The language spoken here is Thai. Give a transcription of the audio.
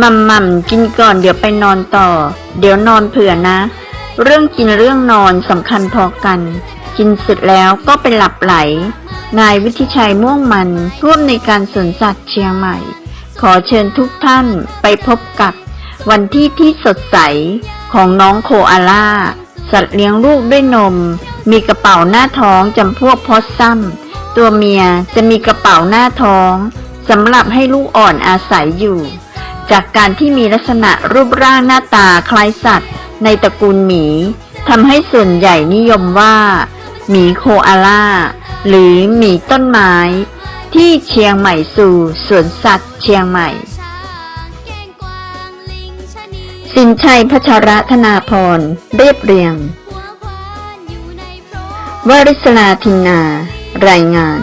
มัมมัมกินก่อนเดี๋ยวไปนอนต่อ เดี๋ยวนอนเผื่อนะ เรื่องกินเรื่องนอนสำคัญพอกัน กินเสร็จแล้วก็ไปหลับไหล นายวิทิชัยม่วงมันร่วมในการสวนสัตว์เชียงใหม่ ขอเชิญทุกท่านไปพบกับ วันที่ที่สดใสของน้องโคอาล่า สัตว์เลี้ยงลูกด้วยนม มีกระเป๋าหน้าท้องจำพวกพอสซัมตัวเมียจะมีกระเป๋าหน้าท้องสำหรับให้ลูกอ่อนอาศัยอยู่ จากการที่มีลักษณะรูปร่างหน้าตาคล้ายสัตว์ ในตระกูลหมีทำให้ส่วนใหญ่นิยมว่า หมีโคอาล่า หรือหมีต้นไม้ ที่เชียงใหม่สู่สวนสัตว์เชียงใหม่ สินชัยพัชรธนาพร เรียบเรียงวริศลาทินนา รายงาน